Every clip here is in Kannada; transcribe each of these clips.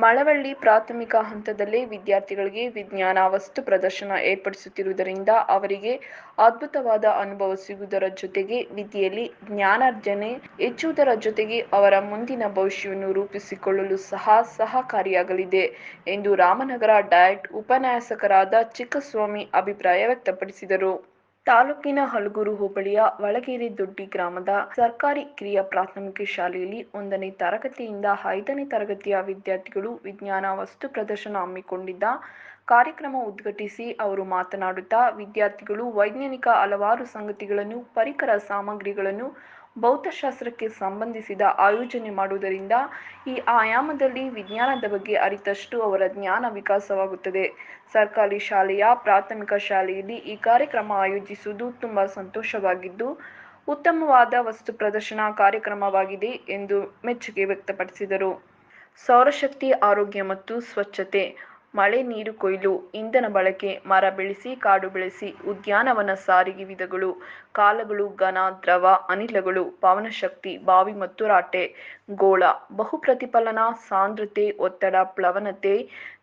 ಮಳವಳ್ಳಿ ಪ್ರಾಥಮಿಕ ಹಂತದಲ್ಲೇ ವಿದ್ಯಾರ್ಥಿಗಳಿಗೆ ವಿಜ್ಞಾನ ವಸ್ತು ಪ್ರದರ್ಶನ ಏರ್ಪಡಿಸುತ್ತಿರುವುದರಿಂದ ಅವರಿಗೆ ಅದ್ಭುತವಾದ ಅನುಭವ ಸಿಗುವುದರ ಜೊತೆಗೆ ವಿದ್ಯೆಯಲ್ಲಿ ಜ್ಞಾನಾರ್ಜನೆ ಹೆಚ್ಚುವುದರ ಜೊತೆಗೆ ಅವರ ಮುಂದಿನ ಭವಿಷ್ಯವನ್ನು ರೂಪಿಸಿಕೊಳ್ಳಲು ಸಹ ಸಹಕಾರಿಯಾಗಲಿದೆ ಎಂದು ರಾಮನಗರ ಡಯಟ್ ಉಪನ್ಯಾಸಕರಾದ ಚಿಕ್ಕಸ್ವಾಮಿ ಅಭಿಪ್ರಾಯ ವ್ಯಕ್ತಪಡಿಸಿದರು. ತಾಲೂಕಿನ ಹಲಗೂರು ಹೋಬಳಿಯ ವಳಗೇರಿ ದೊಡ್ಡಿ ಗ್ರಾಮದ ಸರ್ಕಾರಿ ಕಿರಿಯ ಪ್ರಾಥಮಿಕ ಶಾಲೆಯಲ್ಲಿ ಒಂದನೇ ತರಗತಿಯಿಂದ ಐದನೇ ತರಗತಿಯ ವಿದ್ಯಾರ್ಥಿಗಳು ವಿಜ್ಞಾನ ವಸ್ತು ಪ್ರದರ್ಶನ ಹಮ್ಮಿಕೊಂಡಿದ್ದ ಕಾರ್ಯಕ್ರಮ ಉದ್ಘಾಟಿಸಿ ಅವರು ಮಾತನಾಡುತ್ತಾ, ವಿದ್ಯಾರ್ಥಿಗಳು ವೈಜ್ಞಾನಿಕ ಹಲವಾರು ಸಂಗತಿಗಳನ್ನು, ಪರಿಕರ ಸಾಮಗ್ರಿಗಳನ್ನು ಭೌತಶಾಸ್ತ್ರಕ್ಕೆ ಸಂಬಂಧಿಸಿದ ಆಯೋಜನೆ ಮಾಡುವುದರಿಂದ ಈ ಆಯಾಮದಲ್ಲಿ ವಿಜ್ಞಾನದ ಬಗ್ಗೆ ಅರಿತಷ್ಟು ಅವರ ಜ್ಞಾನ ವಿಕಾಸವಾಗುತ್ತದೆ. ಸರ್ಕಾರಿ ಶಾಲೆಯ ಪ್ರಾಥಮಿಕ ಶಾಲೆಯಲ್ಲಿ ಈ ಕಾರ್ಯಕ್ರಮ ಆಯೋಜಿಸುವುದು ತುಂಬಾ ಸಂತೋಷವಾಗಿದ್ದು, ಉತ್ತಮವಾದ ವಸ್ತು ಪ್ರದರ್ಶನ ಕಾರ್ಯಕ್ರಮವಾಗಿದೆ ಎಂದು ಮೆಚ್ಚುಗೆ ವ್ಯಕ್ತಪಡಿಸಿದರು. ಸೌರಶಕ್ತಿ, ಆರೋಗ್ಯ ಮತ್ತು ಸ್ವಚ್ಛತೆ ಮಳೆ ನೀರು ಕೊಯ್ಲು, ಇಂಧನ ಬಳಕೆ, ಮರ ಬೆಳೆಸಿ, ಕಾಡು ಬೆಳೆಸಿ, ಉದ್ಯಾನವನ ಸಾರಿಗೆ ವಿಧಗಳು, ಕಾಲಗಳು ಘನ ದ್ರವ ಅನಿಲಗಳು, ಪವನಶಕ್ತಿ, ಬಾವಿ ಮತ್ತು ರಾಟೆ. ಗೋಳ. ಬಹು ಪ್ರತಿಫಲನ ಸಾಂದ್ರತೆ, ಒತ್ತಡ, ಪ್ಲವನತೆ,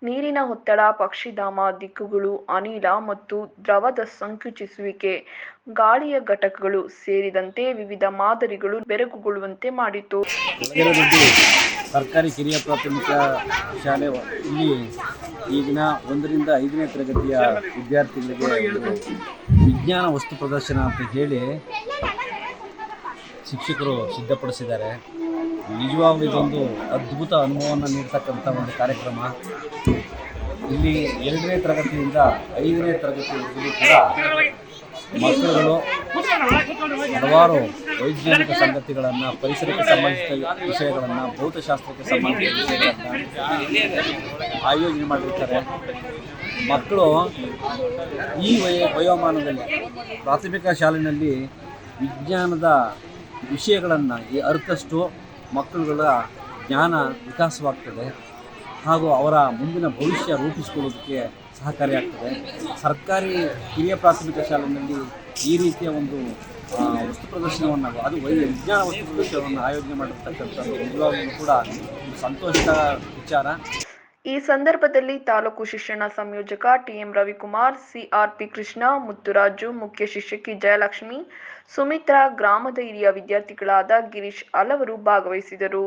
ನೀರಿನ ಒತ್ತಡ, ಪಕ್ಷಿಧಾಮ, ದಿಕ್ಕುಗಳು, ಅನಿಲ ಮತ್ತು ದ್ರವದ ಸಂಕುಚಿಸುವಿಕೆ, ಗಾಳಿಯ ಘಟಕಗಳು ಸೇರಿದಂತೆ ವಿವಿಧ ಮಾದರಿಗಳು ಬೆರಗುಗೊಳ್ಳುವಂತೆ ಮಾಡಿತು. ಸರ್ಕಾರಿ ಕಿರಿಯ ಪ್ರಾಥಮಿಕ ಶಾಲೆ ಇಲ್ಲಿ ಈಗಿನ ಒಂದರಿಂದ ಐದನೇ ತರಗತಿಯ ವಿದ್ಯಾರ್ಥಿಗಳಿಗೆ ವಿಜ್ಞಾನ ವಸ್ತು ಪ್ರದರ್ಶನ ಅಂತ ಹೇಳಿ ಶಿಕ್ಷಕರು ಸಿದ್ಧಪಡಿಸಿದ್ದಾರೆ. ನಿಜವಾಗ್ಲೂ ಇದೊಂದು ಅದ್ಭುತ ಅನುಭವವನ್ನು ನೀಡ್ತಕ್ಕಂಥ ಒಂದು ಕಾರ್ಯಕ್ರಮ. ಇಲ್ಲಿ ಎರಡನೇ ತರಗತಿಯಿಂದ ಐದನೇ ತರಗತಿವರೆಗೂ ಕೂಡ ಮಕ್ಕಳುಗಳು ಹಲವಾರು ವೈಜ್ಞಾನಿಕ ಸಂಗತಿಗಳನ್ನು, ಪರಿಸರಕ್ಕೆ ಸಂಬಂಧಿಸಿದ ವಿಷಯಗಳನ್ನು, ಭೌತಶಾಸ್ತ್ರಕ್ಕೆ ಸಂಬಂಧಿಸಿದ ವಿಷಯಗಳನ್ನು ಆಯೋಜನೆ ಮಾಡಿರ್ತಾರೆ. ಮಕ್ಕಳು ಈ ವಯ, ವಯೋಮಾನದಲ್ಲಿ ಪ್ರಾಥಮಿಕ ಶಾಲೆಯಲ್ಲಿ ವಿಜ್ಞಾನದ ವಿಷಯಗಳನ್ನು ಅರ್ಥಷ್ಟು ಮಕ್ಕಳುಗಳ ಜ್ಞಾನ ವಿಕಾಸವಾಗ್ತದೆ ಹಾಗೂ ಅವರ ಮುಂದಿನ ಭವಿಷ್ಯ ರೂಪಿಸಿಕೊಳ್ಳೋದಕ್ಕೆ ಸಹಕಾರಿಯಾಗ್ತದೆ. ಸರ್ಕಾರಿ ಹಿರಿಯ ಪ್ರಾಥಮಿಕ ಶಾಲೆಯಲ್ಲಿ ಈ ರೀತಿಯ ಒಂದು ವಸ್ತು ಪ್ರದರ್ಶನವನ್ನು ಅದು ವೈ ವಿಜ್ಞಾನ ವಸ್ತು ಪ್ರದರ್ಶನವನ್ನು ಆಯೋಜನೆ ಮಾಡಿರ್ತಕ್ಕಂಥದ್ದು ನಿಜವಾಗ್ಲೂ ಕೂಡ ಸಂತೋಷದ ವಿಚಾರ. ಈ ಸಂದರ್ಭದಲ್ಲಿ ತಾಲೂಕು ಶಿಕ್ಷಣ ಸಂಯೋಜಕ ಟಿಎಂ ರವಿಕುಮಾರ್ ಸಿಆರ್ಪಿ ಕೃಷ್ಣ ಮುತ್ತುರಾಜು ಮುಖ್ಯ ಶಿಕ್ಷಕಿ ಜಯಲಕ್ಷ್ಮಿ, ಸುಮಿತ್ರಾ, ಗ್ರಾಮದ ಹಿರಿಯ ವಿದ್ಯಾರ್ಥಿಗಳಾದ ಗಿರೀಶ್ ಹಲವರು ಭಾಗವಹಿಸಿದರು.